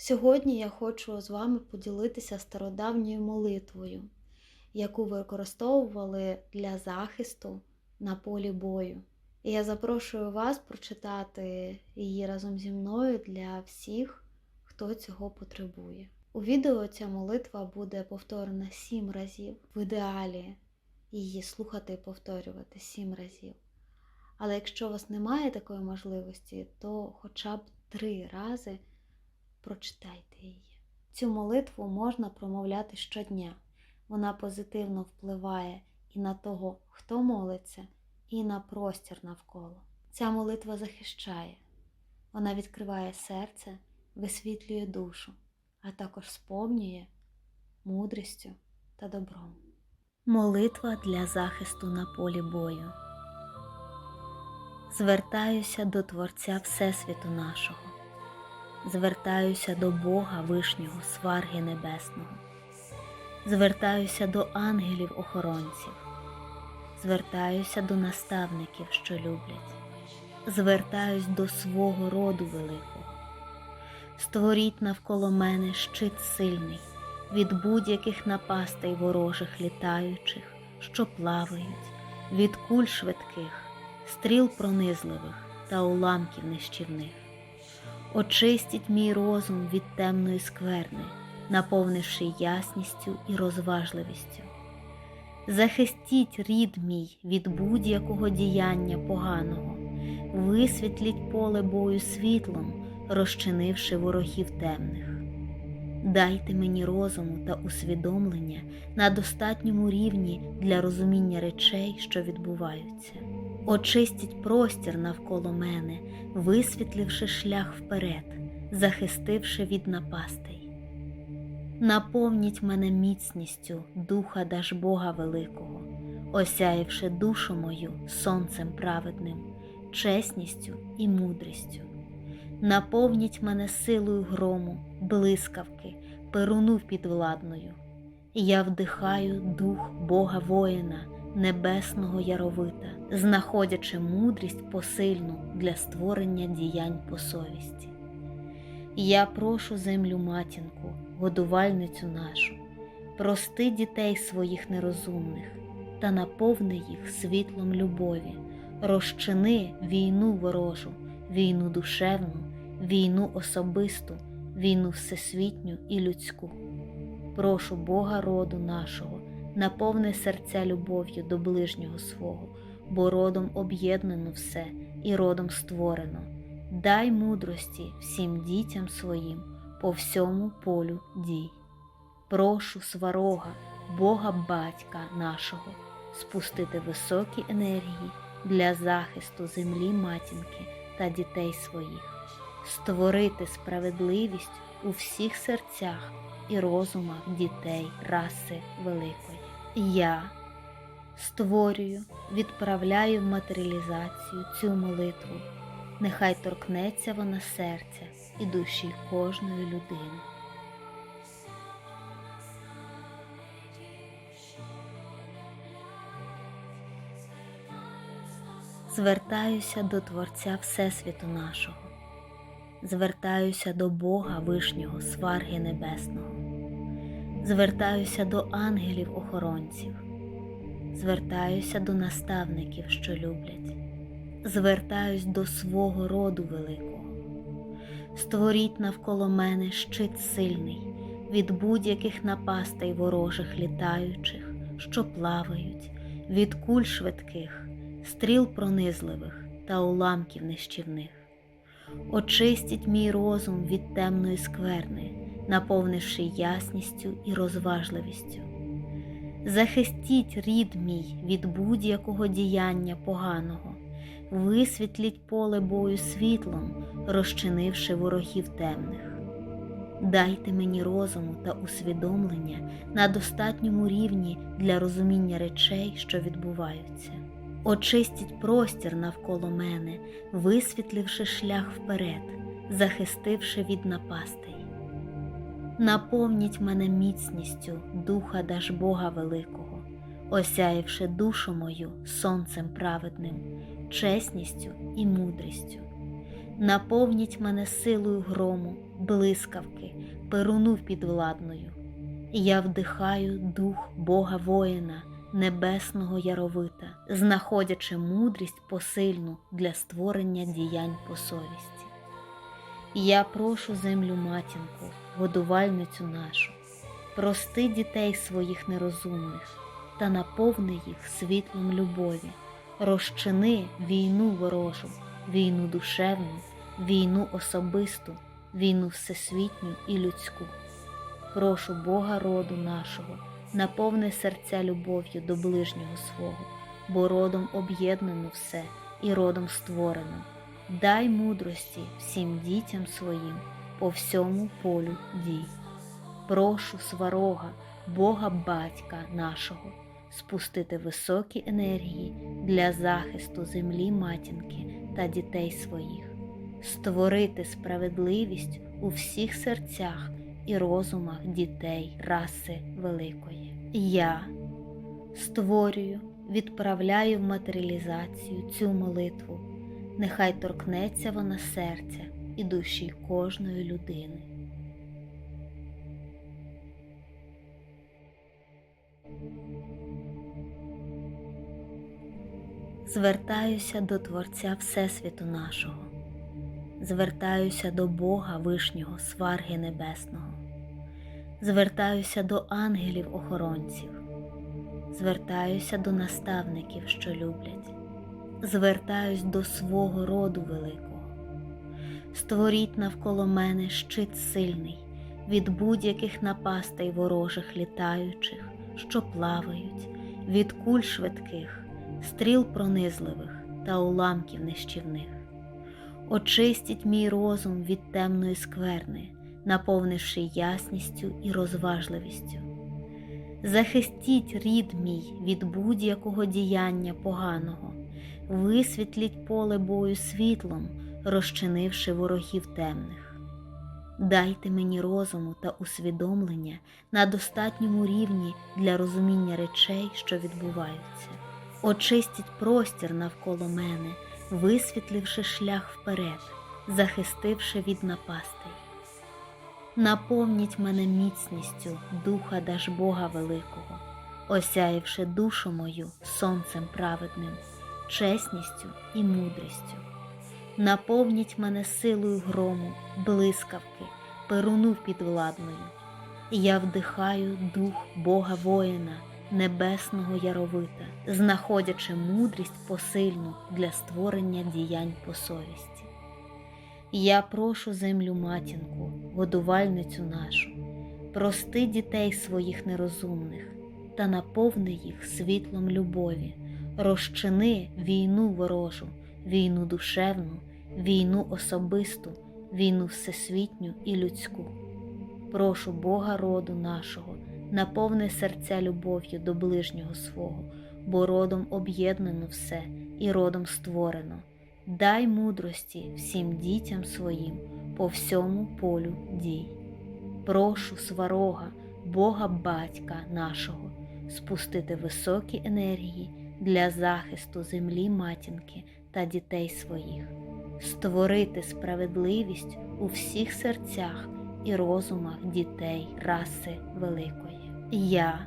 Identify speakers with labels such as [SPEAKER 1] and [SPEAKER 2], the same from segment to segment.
[SPEAKER 1] Сьогодні я хочу з вами поділитися стародавньою молитвою, яку використовували для захисту на полі бою. І я запрошую вас прочитати її разом зі мною для всіх, хто цього потребує. У відео ця молитва буде повторена сім разів. В ідеалі її слухати і повторювати сім разів. Але якщо у вас немає такої можливості, то хоча б три рази прочитайте її. Цю молитву можна промовляти щодня. Вона позитивно впливає і на того, хто молиться, і на простір навколо. Ця молитва захищає, вона відкриває серце, висвітлює душу, а також сповнює мудрістю та добром. Молитва для захисту на полі бою. Звертаюся до Творця Всесвіту нашого, звертаюся до Бога Вишнього, Сварги Небесного, звертаюся до ангелів-охоронців, звертаюся до наставників, що люблять, звертаюсь до свого роду великого. Створіть навколо мене щит сильний від будь-яких напастей ворожих літаючих, що плавають, від куль швидких, стріл пронизливих та уламків нищівних. Очистіть мій розум від темної скверни, наповнивши ясністю і розважливістю. Захистіть рід мій від будь-якого діяння поганого, висвітліть поле бою світлом, розчинивши ворогів темних. Дайте мені розуму та усвідомлення на достатньому рівні для розуміння речей, що відбуваються. Очистіть простір навколо мене, висвітливши шлях вперед, захистивши від напастей. Наповніть мене міцністю Духа Дажбога Великого, осяявши душу мою сонцем праведним, чесністю і мудрістю. Наповніть мене силою грому, блискавки, перуну підвладною. Я вдихаю дух Бога воїна, небесного яровита, знаходячи мудрість посильну для створення діянь по совісті. Я прошу землю матінку, годувальницю нашу, прости дітей своїх нерозумних та наповни їх світлом любові, розчини війну ворожу, війну душевну, війну особисту, війну всесвітню і людську. Прошу Бога роду нашого, наповни серця любов'ю до ближнього свого, бо родом об'єднано все і родом створено. Дай мудрості всім дітям своїм по всьому полю дій. Прошу сварога, Бога Батька нашого, спустити високі енергії для захисту землі матінки та дітей своїх, створити справедливість у всіх серцях і розумах дітей раси великої. Я створюю, відправляю в матеріалізацію цю молитву. Нехай торкнеться вона серця і душі кожної людини. Звертаюся до Творця Всесвіту нашого, звертаюся до Бога Вишнього, Сварги Небесного, звертаюся до ангелів-охоронців, звертаюся до наставників, що люблять звертаюсь до свого роду великого. Створіть навколо мене щит сильний від будь-яких напастей ворожих літаючих, що плавають, від куль швидких, стріл пронизливих та уламків нищівних. Очистіть мій розум від темної скверни, наповнивши ясністю і розважливістю. Захистіть рід мій від будь-якого діяння поганого висвітліть поле бою світлом, розчинивши ворогів темних. Дайте мені розуму та усвідомлення на достатньому рівні для розуміння речей, що відбуваються. Очистіть простір навколо мене, висвітливши шлях вперед, захистивши від напастей. Наповніть мене міцністю Духа Дажбога Великого, осяявши душу мою сонцем праведним, чесністю і мудрістю. наповніть мене силою грому, блискавки, перуну підвладною. Я вдихаю дух Бога воїна, небесного яровита, знаходячи мудрість посильну для створення діянь по совісті. Я прошу землю матінку, годувальницю нашу, прости дітей своїх нерозумних та наповни їх світлом любові, розчини війну ворожу, війну душевну, війну особисту, війну всесвітню і людську. Прошу Бога роду нашого, наповни серця любов'ю до ближнього свого, бо родом об'єднано все і родом створено. Дай мудрості всім дітям своїм по всьому полю дій. Прошу сварога, Бога Батька нашого, спустити високі енергії для захисту землі матінки та дітей своїх, створити справедливість у всіх серцях і розумах дітей раси великої. Я створюю, відправляю в матеріалізацію цю молитву. Нехай торкнеться вона серця і душі кожної людини. Звертаюся до Творця Всесвіту нашого, звертаюся до Бога Вишнього, Сварги Небесного, звертаюся до ангелів-охоронців, звертаюся до наставників, що люблять, звертаюсь до свого роду великого. Створіть навколо мене щит сильний від будь-яких напастей ворожих літаючих, що плавають, від куль швидких стріл пронизливих та уламків нищівних. Очистіть мій розум від темної скверни, наповнивши ясністю і розважливістю. Захистіть рід мій від будь-якого діяння поганого, висвітліть поле бою світлом, розчинивши ворогів темних. Дайте мені розуму та усвідомлення на достатньому рівні для розуміння речей, що відбуваються. Очистіть простір навколо мене, висвітливши шлях вперед, захистивши від напастей. Наповніть мене міцністю Духа Дажбога Великого, осяявши душу мою сонцем праведним, чесністю і мудрістю. Наповніть мене силою грому, блискавки, перуну підвладною. Я вдихаю дух Бога воїна небесного яровита, знаходячи мудрість посильну для створення діянь по совісті. Я прошу землю матінку, годувальницю нашу, прости дітей своїх нерозумних та наповни їх світлом любові, розчини війну ворожу, війну душевну, війну особисту, війну всесвітню і людську. Прошу Бога роду нашого наповни серця любов'ю до ближнього свого, бо родом об'єднано все і родом створено. Дай мудрості всім дітям своїм по всьому полю дій. Прошу сварога, Бога Батька нашого, спустити високі енергії для захисту землі матінки та дітей своїх, створити справедливість у всіх серцях і розумах дітей раси великої. Я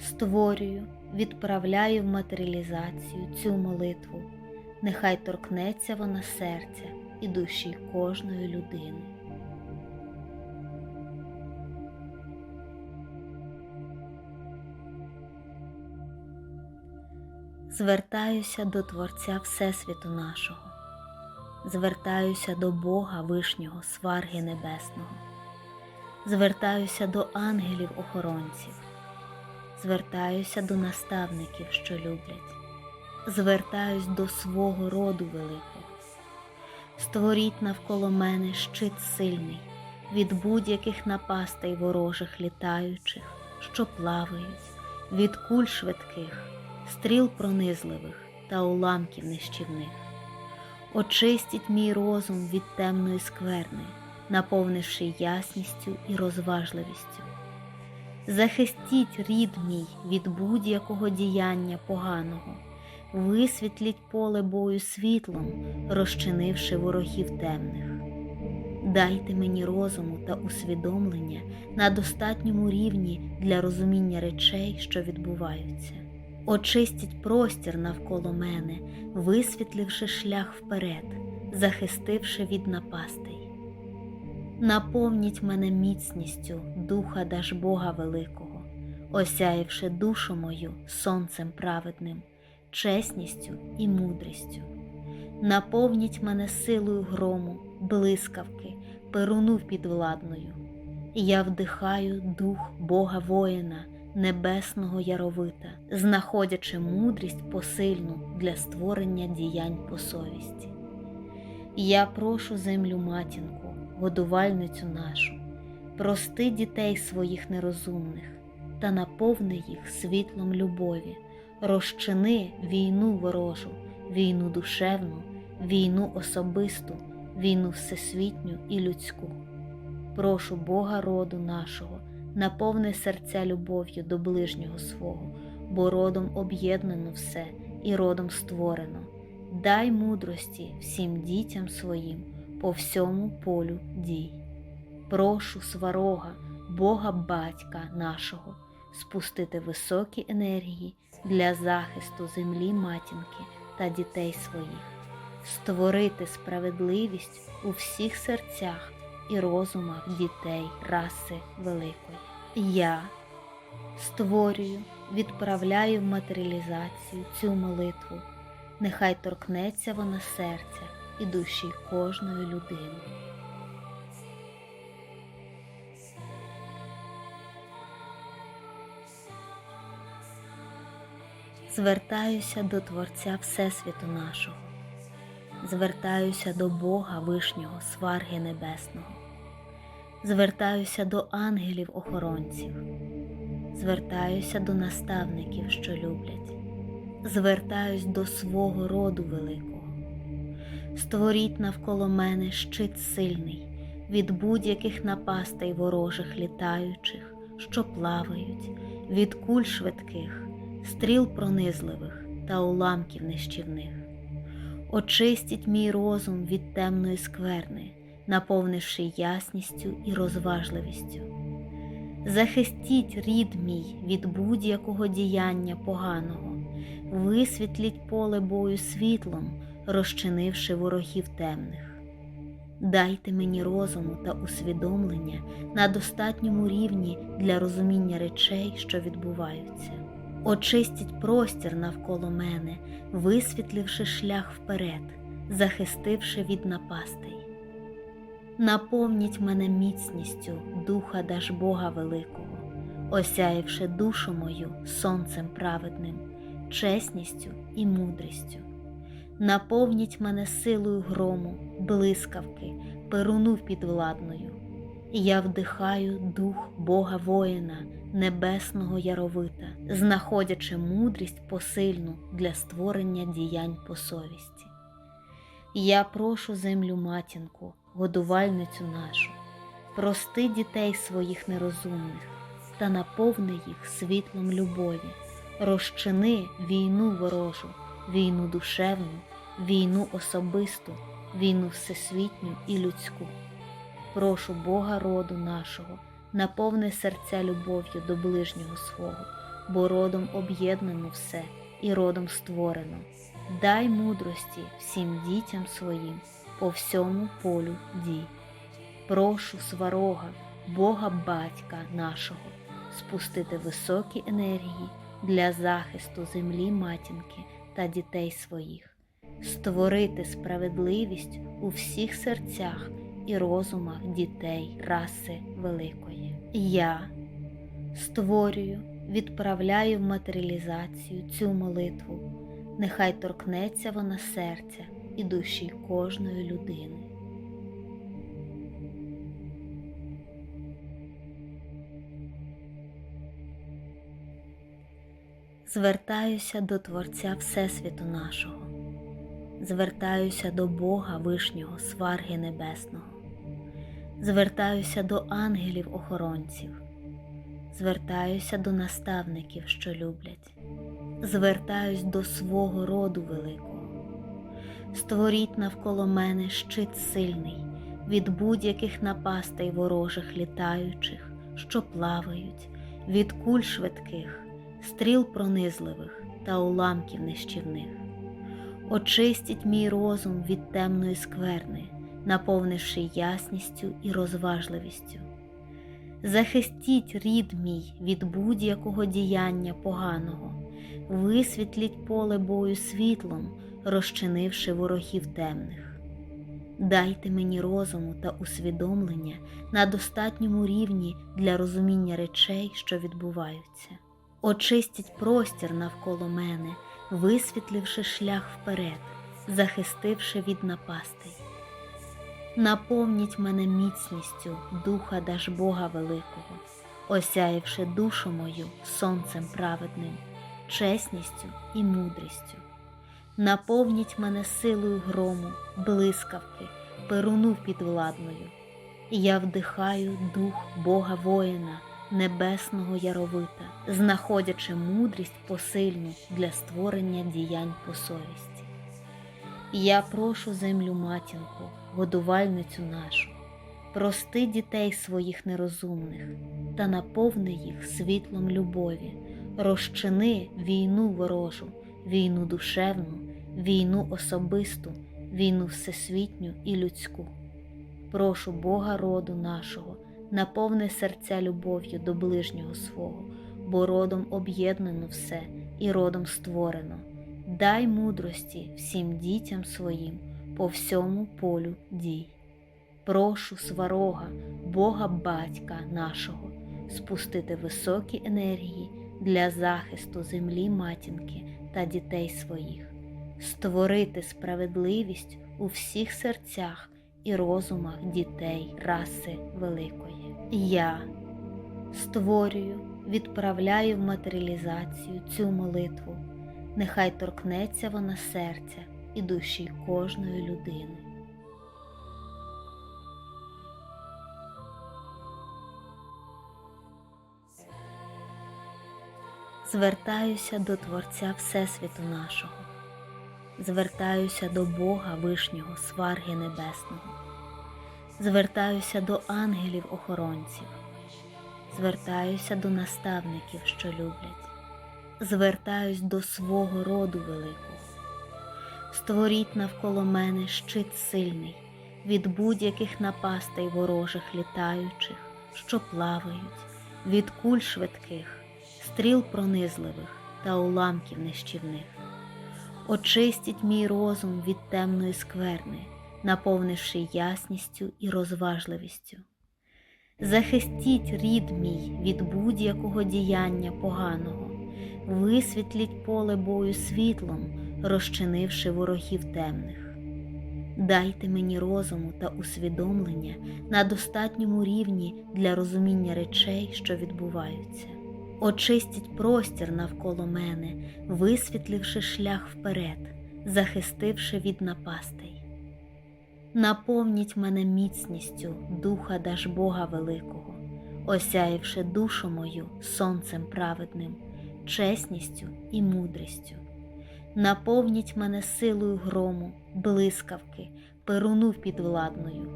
[SPEAKER 1] створюю, відправляю в матеріалізацію цю молитву, нехай торкнеться вона серця і душі кожної людини. Звертаюся до Творця Всесвіту нашого, звертаюся до Бога Вишнього, Сварги Небесного. Звертаюся до ангелів-охоронців, звертаюся до наставників, що люблять, звертаюсь до свого роду великого. Створіть навколо мене щит сильний від будь-яких напастей ворожих літаючих, що плавають, від куль швидких, стріл пронизливих та уламків нищівних. Очистіть мій розум від темної скверни наповнивши ясністю і розважливістю. Захистіть рід мій від будь-якого діяння поганого, висвітліть поле бою світлом, розчинивши ворогів темних. Дайте мені розуму та усвідомлення на достатньому рівні для розуміння речей, що відбуваються. Очистіть простір навколо мене, висвітливши шлях вперед, захистивши від напастей. Наповніть мене міцністю Духа Дажбога Великого, осяявши душу мою сонцем праведним, чесністю і мудрістю. Наповніть мене силою грому, блискавки, перуну підвладною. Я вдихаю дух Бога воїна, небесного яровита, знаходячи мудрість посильну для створення діянь по совісті. Я прошу землю матінку, годувальницю нашу, прости дітей своїх нерозумних та наповни їх світлом любові, розчини війну ворожу, війну душевну, війну особисту, війну всесвітню і людську. Прошу Бога роду нашого, наповни серця любов'ю до ближнього свого, бо родом об'єднано все і родом створено. Дай мудрості всім дітям своїм по всьому полю дій. Прошу сварога, Бога Батька нашого, спустити високі енергії для захисту землі матінки та дітей своїх, створити справедливість у всіх серцях і розумах дітей раси великої. Я створюю, відправляю в матеріалізацію цю молитву. Нехай торкнеться вона серця і душі кожної людини. Звертаюся до Творця Всесвіту нашого, звертаюся до Бога Вишнього, Сварги Небесного, звертаюся до ангелів-охоронців, звертаюся до наставників, що люблять. Звертаюсь до свого роду великого. Створіть навколо мене щит сильний від будь-яких напастей ворожих літаючих, що плавають, від куль швидких, стріл пронизливих та уламків нищівних. Очистіть мій розум від темної скверни, наповнивши ясністю і розважливістю. Захистіть рід мій від будь-якого діяння поганого висвітліть поле бою світлом, розчинивши ворогів темних. Дайте мені розуму та усвідомлення на достатньому рівні для розуміння речей, що відбуваються. Очистіть простір навколо мене, висвітливши шлях вперед, захистивши від напастей. Наповніть мене міцністю Духа Дажбога Великого, осяявши душу мою сонцем праведним чесністю і мудрістю. Наповніть мене силою грому, блискавки, перуну підвладною. Я вдихаю дух Бога воїна, небесного яровита, знаходячи мудрість посильну для створення діянь по совісті. Я прошу землю матінку, годувальницю нашу, прости дітей своїх нерозумних та наповни їх світлом любові розчини війну ворожу, війну душевну, війну особисту, війну всесвітню і людську. Прошу Бога роду нашого, наповни серця любов'ю до ближнього свого, бо родом об'єднано все і родом створено. Дай мудрості всім дітям своїм по всьому полю дій. Прошу сварога, Бога Батька нашого, спустити високі енергії для захисту землі матінки та дітей своїх, створити справедливість у всіх серцях і розумах дітей раси великої. Я створюю, відправляю в матеріалізацію цю молитву, нехай торкнеться вона серця і душі кожної людини. Звертаюся до Творця Всесвіту нашого, звертаюся до Бога Вишнього, Сварги Небесного, звертаюся до ангелів-охоронців, звертаюся до наставників, що люблять, звертаюсь до свого роду великого. Створіть навколо мене щит сильний від будь-яких напастей ворожих літаючих, що плавають, від куль швидких, стріл пронизливих та уламків нищівних. Очистіть мій розум від темної скверни, наповнивши ясністю і розважливістю. Захистіть рід мій від будь-якого діяння поганого, висвітліть поле бою світлом, розчинивши ворогів темних. Дайте мені розуму та усвідомлення на достатньому рівні для розуміння речей, що відбуваються. Очистіть простір навколо мене, висвітливши шлях вперед, захистивши від напастей. Наповніть мене міцністю Духа Дажбога Великого, осяявши душу мою сонцем праведним, чесністю і мудрістю. Наповніть мене силою грому, блискавки, перуну підвладною. Я вдихаю дух Бога воїна, небесного яровита, знаходячи мудрість посильну для створення діянь по совісті. Я прошу землю матінку, годувальницю нашу, прости дітей своїх нерозумних та наповни їх світлом любові, розчини війну ворожу, війну душевну, війну особисту, війну всесвітню і людську. Прошу Бога роду нашого, наповни серця любов'ю до ближнього свого, бо родом об'єднано все і родом створено. Дай мудрості всім дітям своїм по всьому полю дій. Прошу сварога, Бога Батька нашого, спустити високі енергії для захисту землі матінки та дітей своїх, створити справедливість у всіх серцях і розумах дітей раси великої. Я створюю, відправляю в матеріалізацію цю молитву. Нехай торкнеться вона серця і душі кожної людини. Звертаюся до Творця Всесвіту нашого, звертаюся до Бога Вишнього, Сварги Небесного, звертаюся до ангелів-охоронців, звертаюся до наставників, що люблять, звертаюсь до свого роду великого. Створіть навколо мене щит сильний від будь-яких напастей ворожих літаючих, що плавають, від куль швидких, стріл пронизливих та уламків нищівних. Очистіть мій розум від темної скверни, наповнивши ясністю і розважливістю. Захистіть рід мій від будь-якого діяння поганого, висвітліть поле бою світлом, розчинивши ворогів темних. Дайте мені розуму та усвідомлення на достатньому рівні для розуміння речей, що відбуваються. Очистіть простір навколо мене, висвітливши шлях вперед, захистивши від напастей. Наповніть мене міцністю Духа Дажбога Великого, осяявши душу мою сонцем праведним, чесністю і мудрістю. Наповніть мене силою грому, блискавки, перуну підвладною.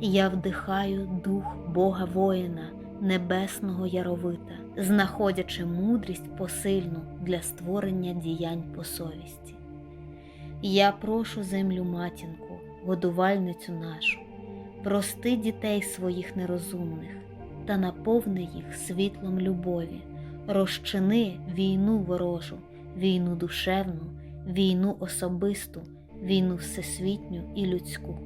[SPEAKER 1] Я вдихаю дух Бога воїна, небесного яровита, знаходячи мудрість посильну для створення діянь по совісті. Я прошу землю матінку, годувальницю нашу, прости дітей своїх нерозумних та наповни їх світлом любові, розчини війну ворожу, війну душевну, війну особисту, війну всесвітню і людську.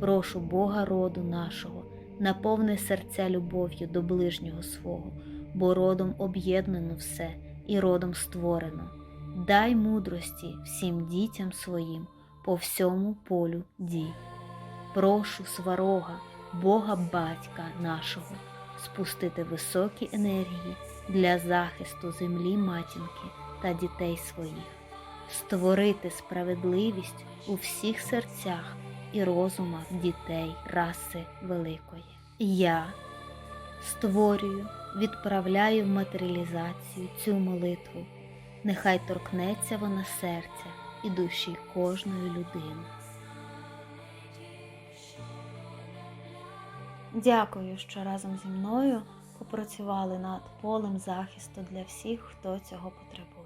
[SPEAKER 1] Прошу Бога роду нашого, наповни серця любов'ю до ближнього свого, бо родом об'єднано все і родом створено. Дай мудрості всім дітям своїм по всьому полю дій. Прошу сварога, Бога Батька нашого, спустити високі енергії для захисту землі матінки та дітей своїх, створити справедливість у всіх серцях і розумах дітей раси великої. Я створюю, відправляю в матеріалізацію цю молитву. Нехай торкнеться вона серця і душі кожної людини. Дякую, що разом зі мною попрацювали над полем захисту для всіх, хто цього потребує.